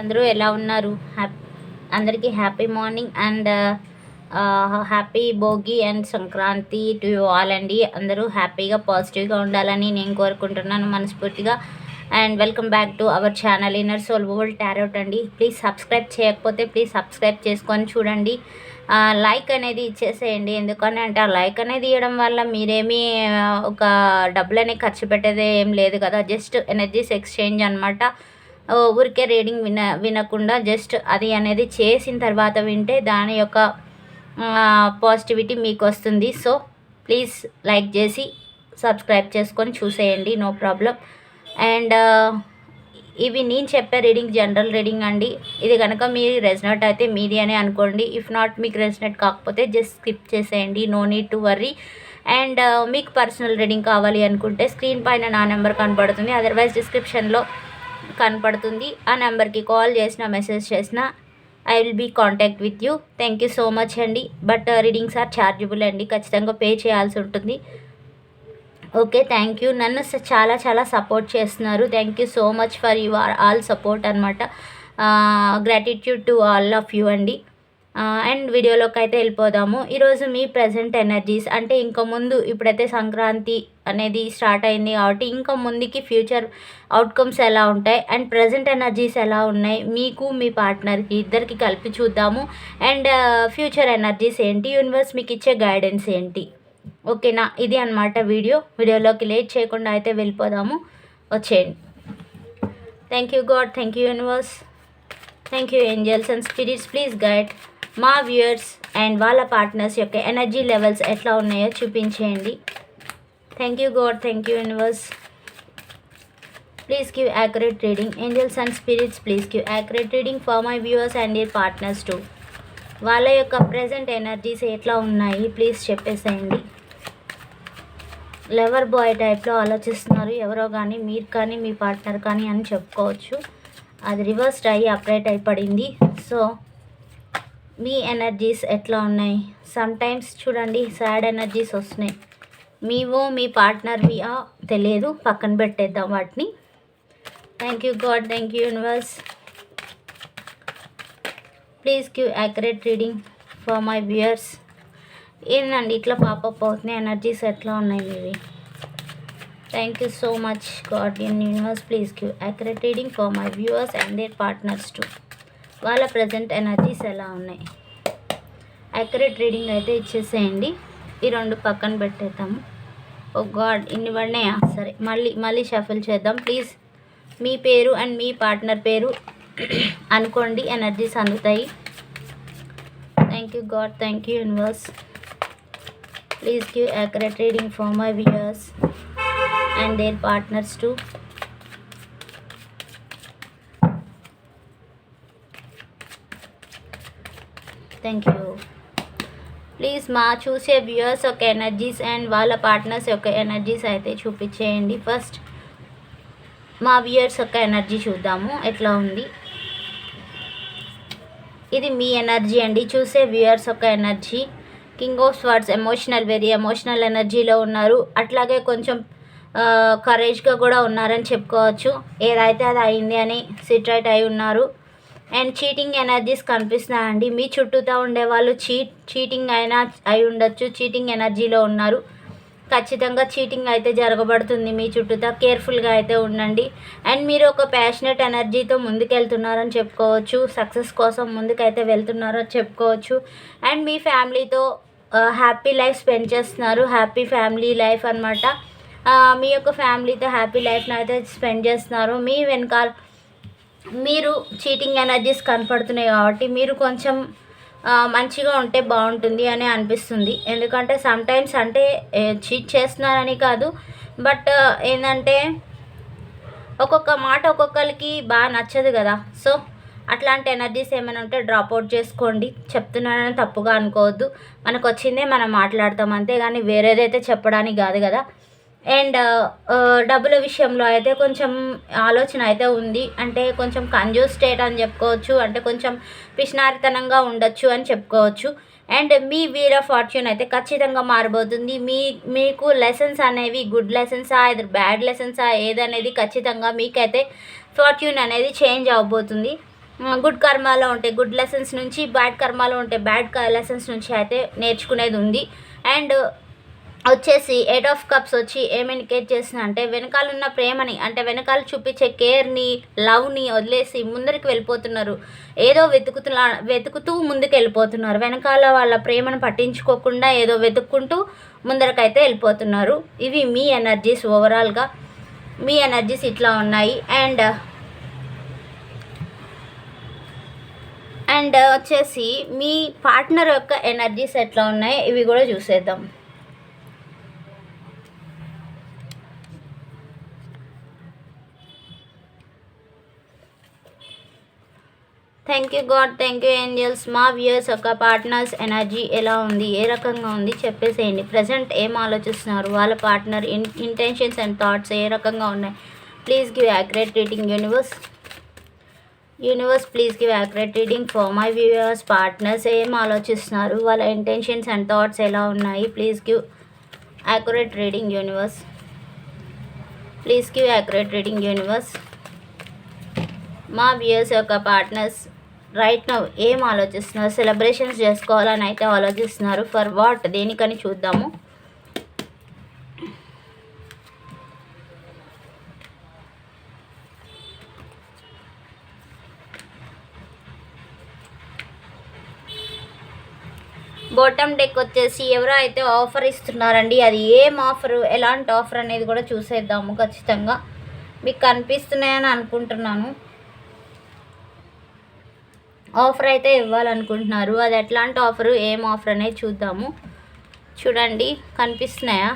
అందరూ ఎలా ఉన్నారు? హ్యాపీ అందరికీ happy morning and happy Bhogi and Sankranti to you all అండి. అందరూ హ్యాపీగా పాజిటివ్గా ఉండాలని నేను కోరుకుంటున్నాను మనస్ఫూర్తిగా. And welcome back to our channel inner soul world tarot అండి. ప్లీజ్ సబ్స్క్రైబ్ చేయకపోతే ప్లీజ్ సబ్స్క్రైబ్ చేసుకొని చూడండి. లైక్ అనేది ఇచ్చేసేయండి. ఎందుకని అంటే ఆ లైక్ అనేది ఇవ్వడం వల్ల మీరేమీ ఒక డబ్బులు అనేది ఖర్చు పెట్టేది ఏం లేదు కదా. జస్ట్ ఎనర్జీస్ ఎక్స్చేంజ్ అనమాట ఊరికే రీడింగ్ విన వినకుండా జస్ట్ అది అనేది చేసిన తర్వాత వింటే దాని యొక్క పాజిటివిటీ మీకు వస్తుంది. సో ప్లీజ్ లైక్ చేసి సబ్స్క్రైబ్ చేసుకొని చూసేయండి. నో ప్రాబ్లం అండ్ ఇవి నేను చెప్పే రీడింగ్ జనరల్ రీడింగ్ అండి. ఇది కనుక మీరు రెసినెట్ అయితే మీది అని అనుకోండి. ఇఫ్ నాట్ మీకు రెసినెట్ కాకపోతే జస్ట్ స్కిప్ చేసేయండి. No need to worry and మీకు పర్సనల్ రీడింగ్ కావాలి అనుకుంటే స్క్రీన్ పైన నా నెంబర్ కనబడుతుంది. అదర్వైజ్ డిస్క్రిప్షన్లో కనపడుతుంది. ఆ నెంబర్కి కాల్ చేసిన మెసేజ్ చేసిన I will be contact with you thank you so much అండి. బట్ రీడింగ్స్ ఆర్ ఛార్జబుల్ అండి. ఖచ్చితంగా పే చేయాల్సి ఉంటుంది. ఓకే థ్యాంక్ యూ నన్ను స- చాలా చాలా సపోర్ట్ చేస్తున్నారు. Thank you so much for your all support అనమాట gratitude to all of you అండి. అండ్ వీడియోలోకి అయితే వెళ్ళిపోదాము. ఈరోజు మీ ప్రజెంట్ ఎనర్జీస్ అంటే ఇంకా ముందు ఇప్పుడైతే సంక్రాంతి అనేది స్టార్ట్ అయింది కాబట్టి ఇంకా ముందుకి ఫ్యూచర్ అవుట్కమ్స్ ఎలా ఉంటాయి అండ్ ప్రజెంట్ ఎనర్జీస్ ఎలా ఉన్నాయి మీకు మీ పార్ట్నర్కి ఇద్దరికి కలిపి చూద్దాము. అండ్ ఫ్యూచర్ ఎనర్జీస్ ఏంటి యూనివర్స్ మీకు ఇచ్చే గైడెన్స్ ఏంటి? ఓకేనా ఇది అన్నమాట వీడియో వీడియోలోకి లేట్ చేయకుండా అయితే వెళ్ళిపోదాము. వచ్చేయండి. Thank you god thank you universe thank you angels and spirits please guide మా వ్యూయర్స్ అండ్ వాళ్ళ పార్ట్నర్స్ యొక్క ఎనర్జీ లెవెల్స్ ఎట్లా ఉన్నాయో చూపించేయండి. Thank you god thank you universe please give accurate reading angels and spirits please give accurate reading for my viewers and their partners to వాళ్ళ యొక్క present energies ఎట్లా ఉన్నాయి? Please చెప్పేసేయండి. Lever bye టైప్లో ఆలోచిస్తున్నారు. ఎవరో కానీ మీరు కానీ మీ పార్ట్నర్ కానీ అని చెప్పుకోవచ్చు. అది రివర్స్డ్ అయ్యి అప్రైట్ అయి పడింది సో మీ ఎనర్జీస్ ఎట్లా ఉన్నాయి? సమ్ టైమ్స్ చూడండి సాడ్ ఎనర్జీస్ వస్తున్నాయి. మీవో మీ పార్ట్నర్వియా తెలియదు. పక్కన పెట్టేద్దాం వాటిని. Thank you god thank you universe please give accurate reading for my viewers ఏందండి ఇట్లా పాపప్ అవుతున్నాయి ఎనర్జీస్ ఎట్లా ఉన్నాయి మీవి thank you so much god in universe please give accurate reading for my viewers and their partners to వాళ్ళ present energies ఎలా ఉన్నాయి? Accurate reading అయితే ఇచ్చేసేయండి. ఈ రెండు పక్కన పెట్టేద్దాము. ఓ గాడ్ ఇన్ని పడినాయా? సరే మళ్ళీ మళ్ళీ షఫిల్ చేద్దాం. ప్లీజ్ మీ పేరు అండ్ మీ పార్ట్నర్ పేరు అనుకోండి. ఎనర్జీస్ అందుతాయి. Thank you god thank you universe please give accurate reading for my viewers and their partners to thank you please మా చూసే వ్యూయర్స్ యొక్క ఎనర్జీస్ అండ్ వాళ్ళ పార్ట్నర్స్ యొక్క ఎనర్జీస్ అయితే చూపించేయండి. ఫస్ట్ మా వ్యూయర్స్ యొక్క ఎనర్జీ చూద్దాము. ఎట్లా ఉంది? ఇది మీ ఎనర్జీ అండి. చూసే వ్యూయర్స్ యొక్క energy king of swords emotional very emotional ఎనర్జీలో ఉన్నారు. అట్లాగే కొంచెం కరేజ్గా కూడా ఉన్నారని చెప్పుకోవచ్చు. ఏదైతే అది అయింది అని సిట్రైట్ అయి ఉన్నారు. అండ్ చీటింగ్ ఎనర్జీస్ కనిపిస్తున్నాయండి. మీ చుట్టూతో ఉండే వాళ్ళు చీట్ చీటింగ్ అయినా అయి ఉండొచ్చు. చీటింగ్ ఎనర్జీలో ఉన్నారు. ఖచ్చితంగా చీటింగ్ అయితే జరగబడుతుంది మీ చుట్టూతో. కేర్ఫుల్గా అయితే ఉండండి. అండ్ మీరు ఒక ప్యాషనెట్ ఎనర్జీతో ముందుకెళ్తున్నారని చెప్పుకోవచ్చు. సక్సెస్ కోసం ముందుకైతే వెళ్తున్నారని చెప్పుకోవచ్చు. అండ్ మీ ఫ్యామిలీతో హ్యాపీ లైఫ్ స్పెండ్ చేస్తున్నారు హ్యాపీ ఫ్యామిలీ లైఫ్ అనమాట మీ యొక్క ఫ్యామిలీతో హ్యాపీ లైఫ్ని అయితే స్పెండ్ చేస్తున్నారు. మీ వెనకాల మీరు చీటింగ్ ఎనర్జీస్ కనపడుతున్నాయి కాబట్టి మీరు కొంచెం మంచిగా ఉంటే బాగుంటుంది అని అనిపిస్తుంది. ఎందుకంటే సమ్టైమ్స్ అంటే చీట్ చేస్తున్నారని కాదు బట్ ఏంటంటే ఒక్కొక్క మాట ఒక్కొక్కరికి బాగా నచ్చదు కదా. సో అట్లాంటి ఎనర్జీస్ ఏమైనా ఉంటే డ్రాప్ అవుట్ చేసుకోండి. చెప్తున్నానని తప్పుగా అనుకోవద్దు. మనకు వచ్చిందే మనం మాట్లాడతాం. అంతేగాని వేరేదైతే చెప్పడానికి కాదు కదా. అండ్ డబ్బుల విషయంలో అయితే కొంచెం ఆలోచన అయితే ఉంది. అంటే కొంచెం కంజూస్ స్టేట్ అని చెప్పుకోవచ్చు. అంటే కొంచెం పిష్నారితనంగా ఉండొచ్చు అని చెప్పుకోవచ్చు. అండ్ మీ వీల్ ఆఫ్ ఫార్చ్యూన్ అయితే ఖచ్చితంగా మారబోతుంది. మీ మీకు లెసన్స్ అనేవి గుడ్ లెసన్సా ఇది బ్యాడ్ లెసన్సా ఏదనేది ఖచ్చితంగా మీకైతే ఫార్చ్యూన్ అనేది చేంజ్ అవబోతుంది. గుడ్ కర్మాలో ఉంటే గుడ్ లెసన్స్ నుంచి బ్యాడ్ కర్మాలో ఉంటే బ్యాడ్ లెసన్స్ నుంచి అయితే నేర్చుకునేది ఉంది. అండ్ వచ్చేసి ఎయిట్ ఆఫ్ కప్స్ వచ్చి ఏం చేసిన అంటే వెనకాల ఉన్న ప్రేమని అంటే వెనకాల చూపించే కేర్ని లవ్ని వదిలేసి ముందరికి వెళ్ళిపోతున్నారు. ఏదో వెతుకుతున్నా వెతుకుతూ ముందుకు వెళ్ళిపోతున్నారు. వెనకాల వాళ్ళ ప్రేమను పట్టించుకోకుండా ఏదో వెతుక్కుంటూ ముందరకైతే వెళ్ళిపోతున్నారు. ఇవి మీ ఎనర్జీస్ ఓవరాల్గా మీ ఎనర్జీస్ ఇట్లా ఉన్నాయి. అండ్ అండ్ వచ్చేసి మీ పార్ట్నర్ యొక్క ఎనర్జీస్ ఎట్లా ఉన్నాయి? ఇవి కూడా చూసేద్దాం. Thank you god thank you angels మా వ్యూయర్స్ యొక్క పార్ట్నర్స్ ఎనర్జీ ఎలా ఉంది? ఏ రకంగా ఉంది? చెప్పేసేయండి. ప్రజెంట్ ఏం ఆలోచిస్తున్నారు? వాళ్ళ partner in intentions and thoughts ఏ రకంగా ఉన్నాయి? Please give accurate reading universe universe please give accurate reading for my viewers partners ఏం ఆలోచిస్తున్నారు? వాళ్ళ ఇంటెన్షన్స్ అండ్ థాట్స్ ఎలా ఉన్నాయి? Please give accurate reading universe please give accurate reading universe మా viewers యొక్క partners right now ఏం ఆలోచిస్తున్నారు? Celebrations చేసుకోవాలని అయితే ఆలోచిస్తున్నారు. ఫర్ వాట్ దేనికని చూద్దాము? బాటమ్ డెక్ వచ్చేసి ఎవరో అయితే ఆఫర్ ఇస్తున్నారండి అది ఏం ఆఫర్ ఎలాంటి ఆఫర్ అనేది కూడా చూసేద్దాము ఖచ్చితంగా. మీకు కనిపిస్తున్నాయని అనుకుంటున్నాను. ఆఫర్ అయితే ఇవ్వాలనుకుంటున్నారు. అది ఎట్లాంటి ఆఫర్ ఏం ఆఫర్ అనేది చూద్దాము. చూడండి కనిపిస్తున్నాయా?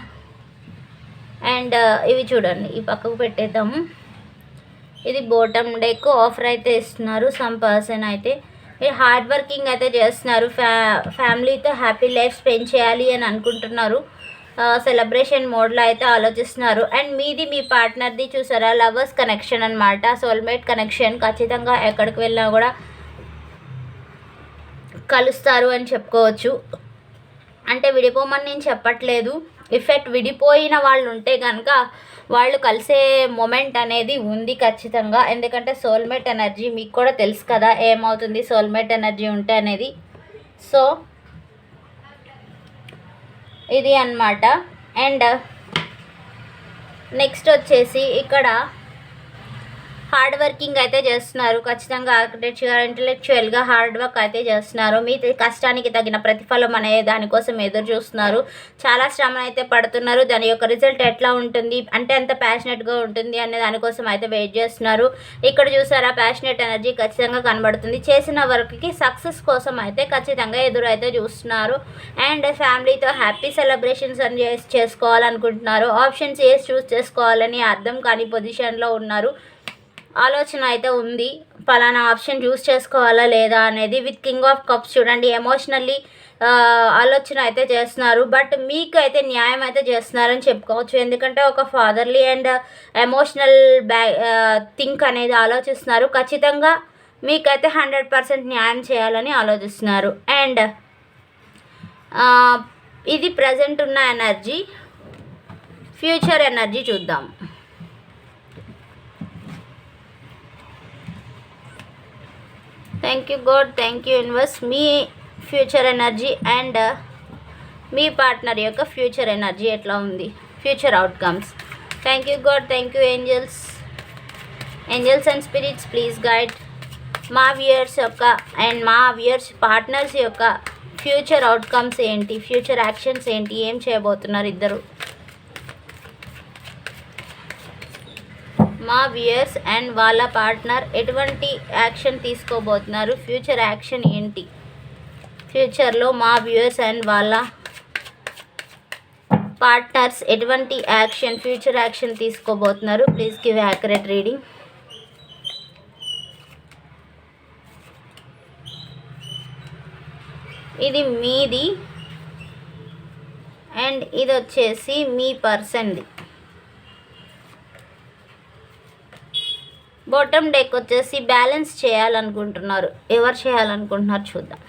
అండ్ uh, ఇవి చూడండి ఈ పక్కకు పెట్టేద్దాము. ఇది బోటమ్ డెక్ ఆఫర్ అయితే ఇస్తున్నారు సమ్ పర్సన్ అయితే. హార్డ్ వర్కింగ్ అయితే చేస్తున్నారు ఫ్యా ఫ్యామిలీతో హ్యాపీ లైఫ్ స్పెండ్ చేయాలి అని అనుకుంటున్నారు. సెలబ్రేషన్ మోడ్లో అయితే ఆలోచిస్తున్నారు. అండ్ మీది మీ పార్ట్నర్ది చూసారా? లవర్స్ కనెక్షన్ అనమాట సోల్మేట్ కనెక్షన్ ఖచ్చితంగా ఎక్కడికి వెళ్ళినా కూడా కలుస్తారు అని చెప్పుకోవచ్చు. అంటే విడిపోమని నేను చెప్పట్లేదు. ఇఫెక్ట్ విడిపోయిన వాళ్ళు ఉంటే కనుక వాళ్ళు కలిసే మొమెంట్ అనేది ఉంది ఖచ్చితంగా. ఎందుకంటే సోల్మేట్ ఎనర్జీ మీకు కూడా తెలుసు కదా ఏమవుతుంది సోల్మేట్ ఎనర్జీ ఉంటే అనేది. సో ఇది అన్నమాట. అండ్ నెక్స్ట్ వచ్చేసి ఇక్కడ హార్డ్ వర్కింగ్ అయితే చేస్తున్నారు. ఖచ్చితంగా ఆర్కిటెక్చర్ ఇంటలెక్చువల్గా హార్డ్ వర్క్ అయితే చేస్తున్నారు. మీ కష్టానికి తగిన ప్రతిఫలం అనే దానికోసం ఎదురు చూస్తున్నారు. చాలా శ్రమ అయితే పడుతున్నారు. దాని యొక్క రిజల్ట్ ఎట్లా ఉంటుంది? అంటే ఎంత ప్యాషనెట్గా ఉంటుంది అనే దానికోసం అయితే వెయిట్ చేస్తున్నారు. ఇక్కడ చూసారా ప్యాషనెట్ ఎనర్జీ ఖచ్చితంగా కనబడుతుంది. చేసిన వర్క్కి సక్సెస్ కోసం అయితే ఖచ్చితంగా ఎదురు అయితే చూస్తున్నారు. అండ్ ఫ్యామిలీతో హ్యాపీ సెలబ్రేషన్స్ అని చేసి చేసుకోవాలనుకుంటున్నారు. ఆప్షన్స్ ఏ చూస్ చేసుకోవాలని అర్థం కాని పొజిషన్లో ఉన్నారు. ఆలోచన అయితే ఉంది. పలానా ఆప్షన్ చూస్ చేసుకోవాలా లేదా అనేది విత్ కింగ్ ఆఫ్ కప్స్ చూడండి. ఎమోషనల్లీ ఆలోచన అయితే చేస్తున్నారు. బట్ మీకు అయితే న్యాయం అయితే చేస్తున్నారని చెప్పుకోవచ్చు. ఎందుకంటే ఒక ఫాదర్లీ అండ్ ఎమోషనల్ బ్యా థింక్ అనేది ఆలోచిస్తున్నారు. ఖచ్చితంగా మీకైతే హండ్రెడ్ పర్సెంట్ న్యాయం చేయాలని ఆలోచిస్తున్నారు. అండ్ ఇది ప్రజెంట్ ఉన్న ఎనర్జీ ఫ్యూచర్ ఎనర్జీ చూద్దాం. Thank you god thank you universe me future energy and మీ పార్ట్నర్ యొక్క ఫ్యూచర్ ఎనర్జీ ఎట్లా ఉంది? Future outcomes thank you god thank you angels angels and spirits please guide మా viewers యొక్క and మా viewers partners యొక్క future outcomes ఏంటి? Future actions ఏంటి? ఏం చేయబోతున్నారు ఇద్దరు? మా వ్యూయర్స్ అండ్ వాళ్ళ పార్ట్నర్ ఎటువంటి యాక్షన్ తీసుకోబోతున్నారు? ఫ్యూచర్ యాక్షన్ ఏంటి? ఫ్యూచర్లో మా వ్యూయర్స్ అండ్ వాళ్ళ పార్ట్నర్స్ ఎటువంటి యాక్షన్ ఫ్యూచర్ యాక్షన్ తీసుకోబోతున్నారు? ప్లీజ్ గివ్ యాక్యురేట్ రీడింగ్ ఇది మీది అండ్ ఇది వచ్చేసి మీ పర్సన్ది బాటమ్ డెక్ వచ్చేసి బ్యాలెన్స్ చేయాలనుకుంటున్నారు. ఎవరు చేయాలనుకుంటున్నారు చూద్దాం.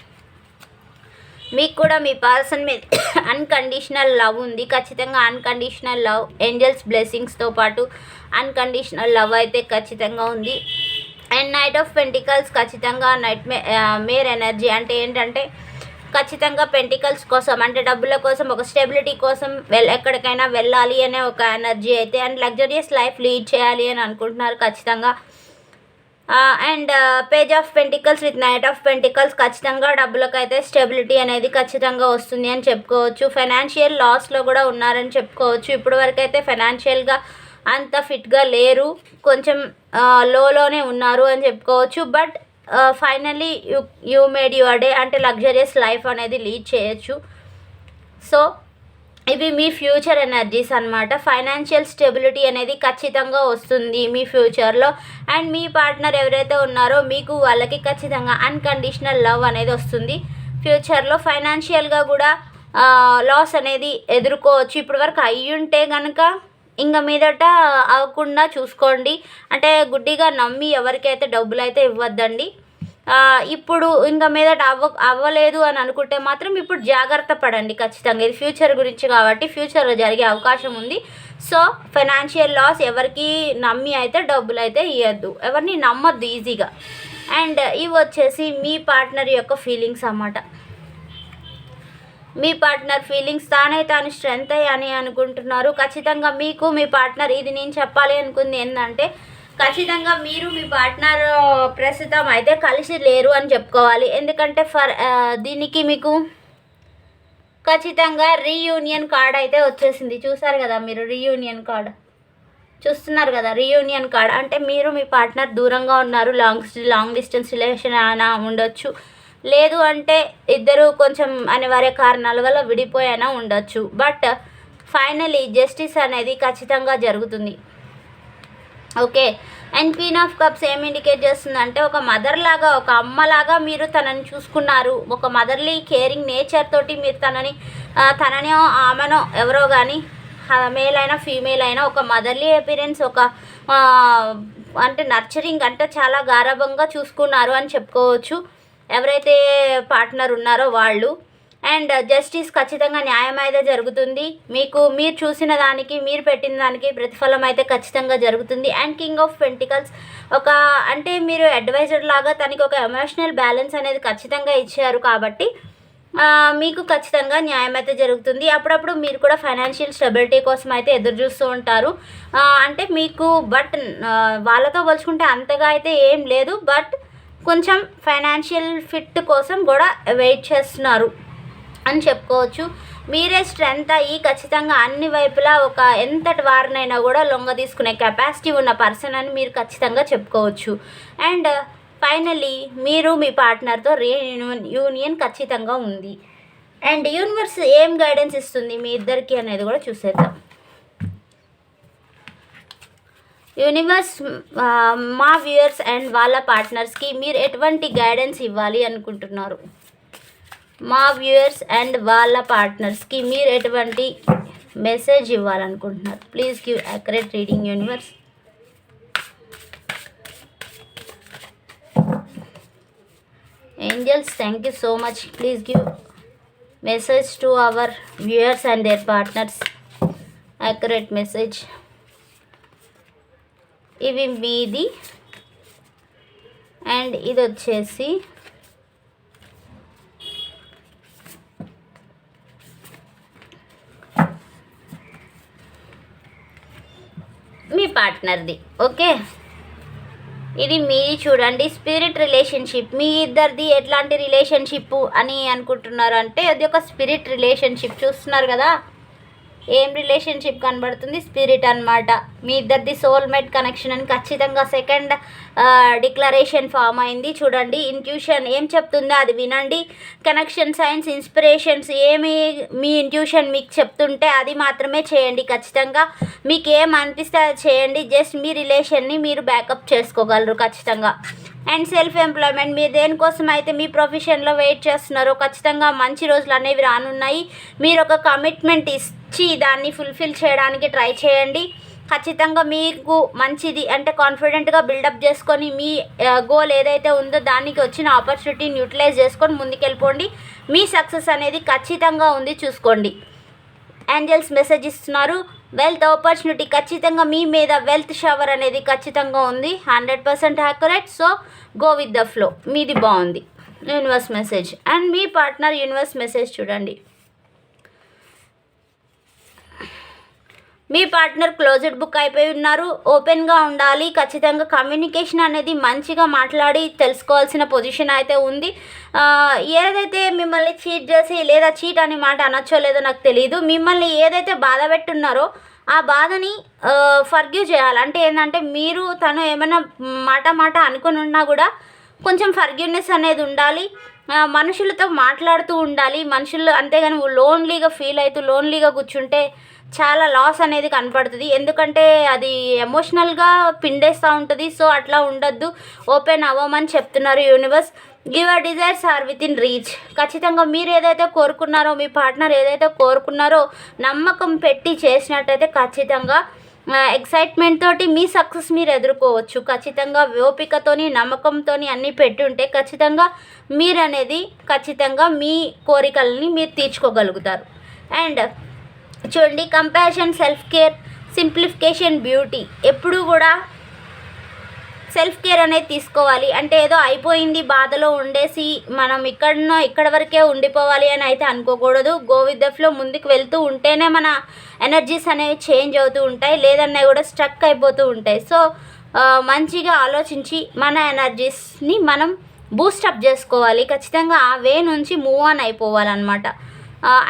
మీకు కూడా మీ పర్సన్ మీద అన్కండిషనల్ లవ్ ఉంది. ఖచ్చితంగా అన్కండిషనల్ లవ్ ఏంజల్స్ బ్లెస్సింగ్స్తో పాటు అన్కండిషనల్ లవ్ అయితే ఖచ్చితంగా ఉంది. అండ్ నైట్ ఆఫ్ పెంటికల్స్ ఖచ్చితంగా నైట్ మే మేర్ ఎనర్జీ అంటే ఏంటంటే ఖచ్చితంగా పెంటికల్స్ కోసం అంటే డబ్బుల కోసం ఒక స్టెబిలిటీ కోసం వెల్ ఎక్కడికైనా వెళ్ళాలి అనే ఒక ఎనర్జీ అయితే అండ్ లగ్జరియస్ లైఫ్ లీడ్ చేయాలి అని అనుకుంటున్నారు ఖచ్చితంగా. And page of pentacles with knight of pentacles ఖచ్చితంగా డబ్బులకు అయితే స్టెబిలిటీ అనేది ఖచ్చితంగా వస్తుంది అని చెప్పుకోవచ్చు. ఫైనాన్షియల్ లాస్లో కూడా ఉన్నారని చెప్పుకోవచ్చు. ఇప్పటి వరకు అయితే ఫైనాన్షియల్గా అంత ఫిట్గా లేరు. కొంచెం లోలోనే ఉన్నారు అని చెప్పుకోవచ్చు. But finally you you made your day అంటే లగ్జరియస్ లైఫ్ అనేది లీడ్ చేయొచ్చు. సో ఇవి మీ ఫ్యూచర్ ఎనర్జీస్ అనమాట ఫైనాన్షియల్ స్టెబిలిటీ అనేది ఖచ్చితంగా వస్తుంది మీ ఫ్యూచర్లో అండ్ మీ పార్ట్నర్ ఎవరైతే ఉన్నారో మీకు వాళ్ళకి ఖచ్చితంగా అన్కండిషనల్ లవ్ అనేది వస్తుంది. ఫ్యూచర్లో ఫైనాన్షియల్గా కూడా లాస్ అనేది ఎదుర్కోవచ్చు. ఇప్పటివరకు అయ్యుంటే కనుక ఇంకా మీదట అవ్వకుండా చూసుకోండి. అంటే గుడ్డిగా నమ్మి ఎవరికైతే డబ్బులు అయితే ఇవ్వద్దండి ఇప్పుడు ఇంకా మీదట అవ్వ అవ్వలేదు అని అనుకుంటే మాత్రం ఇప్పుడు జాగ్రత్త పడండి ఖచ్చితంగా. ఇది ఫ్యూచర్ గురించి కాబట్టి ఫ్యూచర్లో జరిగే అవకాశం ఉంది. సో ఫైనాన్షియల్ లాస్ ఎవరికి నమ్మి అయితే డబ్బులు అయితే ఇవ్వద్దు ఎవరిని నమ్మద్దు ఈజీగా. అండ్ ఇవి వచ్చేసి మీ పార్ట్నర్ యొక్క ఫీలింగ్స్ అన్నమాట. మీ పార్ట్నర్ ఫీలింగ్స్ తానే తాను స్ట్రెంత్ అని అనుకుంటున్నారు. ఖచ్చితంగా మీకు మీ పార్ట్నర్ ఇది నేను చెప్పాలి అనుకుంది ఏంటంటే ఖచ్చితంగా మీరు మీ పార్ట్నర్ ప్రస్తుతం అయితే కలిసి లేరు అని చెప్పుకోవాలి. ఎందుకంటే ఫర్ దీనికి మీకు ఖచ్చితంగా రీయూనియన్ కార్డ్ అయితే వచ్చేసింది. చూసారు కదా మీరు రీయూనియన్ కార్డ్ చూస్తున్నారు కదా రీయూనియన్ కార్డ్ అంటే మీరు మీ పార్ట్నర్ దూరంగా ఉన్నారు. లాంగ్ లాంగ్ డిస్టెన్స్ రిలేషన్ అయినా ఉండొచ్చు. లేదు అంటే ఇద్దరు కొంచెం అనివార్య కారణాల వల్ల విడిపోయైనా ఉండొచ్చు. బట్ ఫైనలీ జస్టిస్ అనేది ఖచ్చితంగా జరుగుతుంది. Okay. And queen of cups ఏం ఇండికేట్ చేస్తుందంటే ఒక మదర్ లాగా ఒక అమ్మలాగా మీరు తనని చూసుకున్నారు. ఒక మదర్లీ కేరింగ్ నేచర్ తోటి మీరు తనని తననో ఆమెనో ఎవరో కానీ మేల్ అయినా ఫీమేల్ అయినా ఒక మదర్లీ అపీరెన్స్ ఒక అంటే నర్చరింగ్ అంటే చాలా గారాభంగా చూసుకున్నారు అని చెప్పుకోవచ్చు. ఎవరైతే పార్ట్నర్ ఉన్నారో వాళ్ళు. అండ్ జస్టిస్ ఖచ్చితంగా న్యాయం అయితే జరుగుతుంది. మీకు మీరు చూసిన దానికి మీరు పెట్టిన దానికి ప్రతిఫలం అయితే ఖచ్చితంగా జరుగుతుంది. అండ్ కింగ్ ఆఫ్ పెంటికల్స్ ఒక అంటే మీరు అడ్వైజర్ లాగా తనకి ఒక ఎమోషనల్ బ్యాలెన్స్ అనేది ఖచ్చితంగా ఇచ్చారు కాబట్టి మీకు ఖచ్చితంగా న్యాయం అయితే జరుగుతుంది. అప్పుడప్పుడు మీరు కూడా ఫైనాన్షియల్ స్టెబిలిటీ కోసం అయితే ఎదురు చూస్తూ ఉంటారు. అంటే మీకు బట్ వాళ్ళతో పోల్చుకుంటే అంతగా అయితే ఏం లేదు. బట్ కొంచెం ఫైనాన్షియల్ ఫిట్ కోసం కూడా వెయిట్ చేస్తున్నారు అని చెప్పుకోవచ్చు. మీరే స్ట్రెంత్ అయ్యి ఖచ్చితంగా అన్ని వైపులా ఒక ఎంతటి వారినైనా కూడా లొంగ తీసుకునే కెపాసిటీ ఉన్న పర్సన్ అని మీరు ఖచ్చితంగా చెప్పుకోవచ్చు. అండ్ ఫైనల్లీ మీరు మీ పార్ట్నర్తో రీ యూనియన్ ఖచ్చితంగా ఉంది. అండ్ యూనివర్స్ ఏం గైడెన్స్ ఇస్తుంది మీ ఇద్దరికి అనేది కూడా చూసేద్దాం. యూనివర్స్ మా వ్యూయర్స్ అండ్ వాళ్ళ పార్ట్నర్స్కి మీరు ఎటువంటి గైడెన్స్ ఇవ్వాలి అనుకుంటున్నారు? మా వ్యూయర్స్ అండ్ వాళ్ళ పార్ట్నర్స్కి మీరు ఎటువంటి message ఇవ్వాలనుకుంటున్నారు? Please give accurate reading universe. Angels thank you so much. Please give message to our viewers and their partners. Accurate message. ఇవి మీది. అండ్ ఇది వచ్చేసి మీ పార్ట్నర్ది ఓకే? ఇది మీది చూడండి. Spirit relationship. మీ ఇద్దరిది ఎట్లాంటి రిలేషన్షిప్ అని అనుకుంటున్నారు అంటే అది ఒక స్పిరిట్ రిలేషన్షిప్. చూస్తున్నారు కదా? ఏం రిలేషన్షిప్ కనబడుతుంది? స్పిరిట్ అన్నమాట. మీ ఇద్దరిది సోల్మేట్ కనెక్షన్ అని ఖచ్చితంగా సెకండ్ డిక్లరేషన్ ఫామ్ అయింది. చూడండి ఇంట్యూషన్ ఏం చెప్తుందో అది వినండి. కనెక్షన్ సైన్స్ ఇన్స్పిరేషన్స్ ఏమి మీ ఇంట్యూషన్ మీకు చెప్తుంటే అది మాత్రమే చేయండి ఖచ్చితంగా. మీకు ఏం అనిపిస్తే అది చేయండి. జస్ట్ మీ రిలేషన్ని మీరు బ్యాకప్ చేసుకోగలరు ఖచ్చితంగా. అండ్ సెల్ఫ్ ఎంప్లాయ్మెంట్ మీరు దేనికోసం అయితే మీ ప్రొఫెషన్లో వెయిట్ చేస్తున్నారో ఖచ్చితంగా మంచి రోజులు అనేవి రానున్నాయి. మీరు ఒక కమిట్మెంట్ ఇచ్చి దాన్ని ఫుల్ఫిల్ చేయడానికి ట్రై చేయండి. ఖచ్చితంగా మీకు మంచిది. అంటే కాన్ఫిడెంట్గా బిల్డప్ చేసుకొని మీ గోల్ ఏదైతే ఉందో దానికి వచ్చిన ఆపర్చునిటీని యూటిలైజ్ చేసుకొని ముందుకెళ్ళిపోండి. మీ సక్సెస్ అనేది ఖచ్చితంగా ఉంది చూసుకోండి. ఏంజల్స్ మెసేజ్ ఇస్తున్నారు. వెల్త్ ఆపర్చునిటీ ఖచ్చితంగా మీ మీద వెల్త్ షవర్ అనేది ఖచ్చితంగా ఉంది. Hundred percent accurate so go with the flow మీది బాగుంది. యూనివర్స్ మెసేజ్ అండ్ మీ పార్ట్నర్ యూనివర్స్ మెసేజ్ చూడండి. మీ పార్ట్నర్ క్లోజ్డ్ బుక్ అయిపోయి ఉన్నారు. ఓపెన్గా ఉండాలి. ఖచ్చితంగా కమ్యూనికేషన్ అనేది మంచిగా మాట్లాడి తెలుసుకోవాల్సిన పొజిషన్ అయితే ఉంది. ఏదైతే మిమ్మల్ని చీట్ చేసి లేదా చీట్ అనే మాట అనొచ్చో లేదో నాకు తెలియదు మిమ్మల్ని ఏదైతే బాధ పెట్టున్నారో ఆ బాధని ఫర్గ్యూ చేయాలి. అంటే ఏంటంటే మీరు తను ఏమైనా మాట మాట అనుకుని ఉన్నా కూడా కొంచెం ఫర్గ్యూనెస్ అనేది ఉండాలి. మనుషులతో మాట్లాడుతూ ఉండాలి. మనుషులు అంతేగాని లోన్లీగా ఫీల్ అవుతూ లోన్లీగా కూర్చుంటే చాలా లాస్ అనేది కనపడుతుంది. ఎందుకంటే అది ఎమోషనల్గా పిండేస్తూ ఉంటుంది. సో అట్లా ఉండొద్దు. ఓపెన్ అవ్వమని చెప్తున్నారు universe your desires are within reach ఖచ్చితంగా మీరు ఏదైతే కోరుకున్నారో మీ పార్ట్నర్ ఏదైతే కోరుకున్నారో నమ్మకం పెట్టి చేసినట్టయితే ఖచ్చితంగా ఎక్సైట్మెంట్ తోటి మీ సక్సెస్ మీరు ఎదుర్కోవచ్చు. ఖచ్చితంగా ఓపికతోని నమ్మకంతోని అన్నీ పెట్టుంటే ఖచ్చితంగా మీరు అనేది ఖచ్చితంగా మీ కోరికల్ని మీరు తీర్చుకోగలుగుతారు. అండ్ చూడండి compassion self care simplification beauty ఎప్పుడూ కూడా సెల్ఫ్ కేర్ అనేది తీసుకోవాలి. అంటే ఏదో అయిపోయింది బాధలో ఉండేసి మనం ఇక్కడనో ఇక్కడ వరకే ఉండిపోవాలి అని అయితే అనుకోకూడదు. గో విత్ ద ఫ్లో ముందుకు వెళ్తూ ఉంటేనే మన ఎనర్జీస్ అనేవి చేంజ్ అవుతూ ఉంటాయి. లేదన్నా కూడా స్ట్రక్ అయిపోతూ ఉంటాయి. సో మంచిగా ఆలోచించి మన ఎనర్జీస్ని మనం బూస్టప్ చేసుకోవాలి. ఖచ్చితంగా ఆ వే నుంచి మూవ్ ఆన్ అయిపోవాలన్నమాట.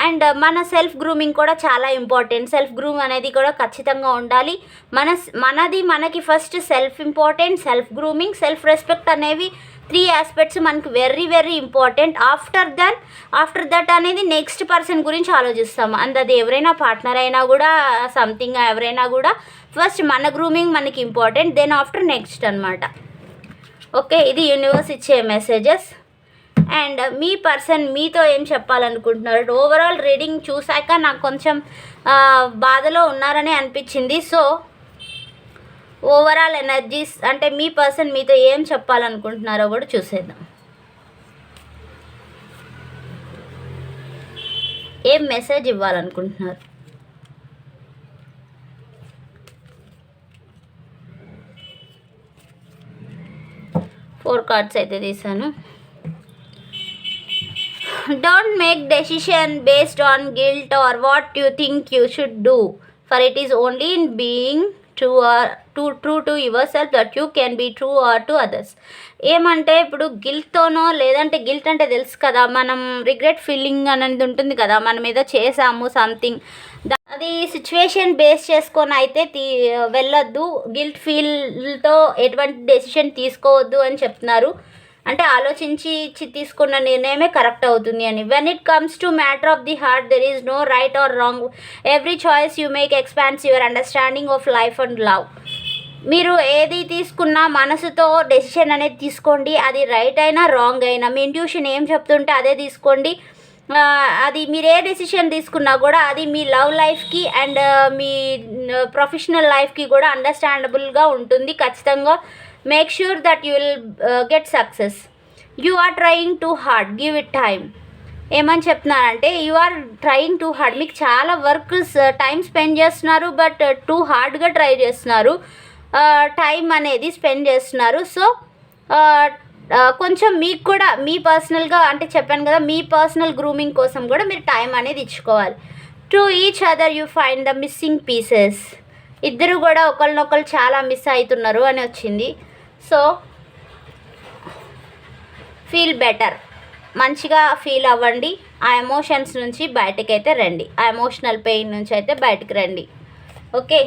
అండ్ మన సెల్ఫ్ గ్రూమింగ్ కూడా చాలా ఇంపార్టెంట్. సెల్ఫ్ గ్రూమ్ అనేది కూడా ఖచ్చితంగా ఉండాలి. మన మనది మనకి first self important self grooming self respect అనేవి త్రీ ఆస్పెక్ట్స్ మనకి very very important. After that after that అనేది నెక్స్ట్ పర్సన్ గురించి ఆలోచిస్తాం. అండ్ అది ఎవరైనా పార్ట్నర్ అయినా కూడా సంథింగ్ ఎవరైనా కూడా ఫస్ట్ మన గ్రూమింగ్ మనకి ఇంపార్టెంట్ దెన్ ఆఫ్టర్ నెక్స్ట్ అనమాట ఓకే ఇది యూనివర్స్ ఇచ్చే మెసేజెస్. అండ్ మీ పర్సన్ మీతో ఏం చెప్పాలనుకుంటున్నారు? ఓవరాల్ రీడింగ్ చూశాక నాకు కొంచెం బాధలో ఉన్నారని అనిపించింది. సో ఓవరాల్ ఎనర్జీస్ అంటే మీ పర్సన్ మీతో ఏం చెప్పాలనుకుంటున్నారో కూడా చూసేద్దాం. ఏం మెసేజ్ ఇవ్వాలనుకుంటున్నారు? ఫోర్ కార్డ్స్ అయితే తీసాను. Don't make decision based on guilt or what you think you should do for it is only in being true or too true to yourself that you can be true or to others ఏమంటే ఇప్పుడు గిల్ట్తోనో లేదంటే guilt అంటే తెలుసు కదా మనం regret feeling అనేది ఉంటుంది కదా మనం ఏదో చేసాము సంథింగ్ అది సిచ్యువేషన్ బేస్ చేసుకొని అయితే తీ వెళ్ళొద్దు. గిల్ట్ ఫీల్తో ఎటువంటి డెసిషన్ తీసుకోవద్దు అని చెప్తున్నారు. అంటే ఆలోచించి తీసుకున్న నిర్ణయమే కరెక్ట్ అవుతుంది అని. When it comes to matter of the heart there is no right or wrong every choice you make expands your understanding of life and love మీరు ఏది తీసుకున్నా మనసుతో డెసిషన్ అనేది తీసుకోండి. అది రైట్ అయినా రాంగ్ అయినా. మీ ఇంట్యూషన్ ఏం చెప్తుంటే అదే తీసుకోండి. అది మీరు ఏ డెసిషన్ తీసుకున్నా కూడా అది మీ లవ్ లైఫ్కి అండ్ మీ ప్రొఫెషనల్ లైఫ్కి కూడా అండర్స్టాండబుల్గా ఉంటుంది. ఖచ్చితంగా make sure that you will get success you are trying to hard give it time ఏమని చెప్తున్నారంటే you are trying to hard మీకు చాలా వర్క్ టైం స్పెండ్ చేస్తున్నారు బట్ టూ హార్డ్గా ట్రై చేస్తున్నారు. Uh, టైం అనేది స్పెండ్ చేస్తున్నారు. సో uh, uh, కొంచెం మీకు కూడా మీ పర్సనల్గా అంటే చెప్పాను కదా మీ పర్సనల్ గ్రూమింగ్ కోసం కూడా మీరు టైం అనేది ఇచ్చుకోవాలి. To each other you find the missing pieces ఇద్దరు కూడా ఒకరినొకరు చాలా మిస్ అవుతున్నారు అని వచ్చింది. సో ఫీల్ బెటర్ మంచిగా ఫీల్ అవ్వండి. ఆ ఎమోషన్స్ నుంచి బయటకైతే రండి. ఆ ఎమోషనల్ పెయిన్ నుంచి అయితే బయటకు రండి. Okay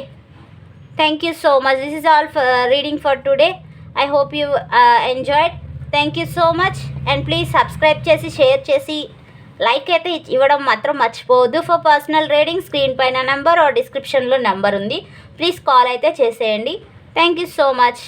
thank you so much this is all for reading for today I hope you enjoyed thank you so much and please subscribe చేసి షేర్ చేసి లైక్ అయితే ఇవ్వడం మాత్రం మర్చిపోవద్దు. ఫర్ పర్సనల్ రీడింగ్ స్క్రీన్ పైన నెంబర్ ఆ డిస్క్రిప్షన్లో నెంబర్ ఉంది. ప్లీజ్ కాల్ అయితే చేసేయండి. Thank you so much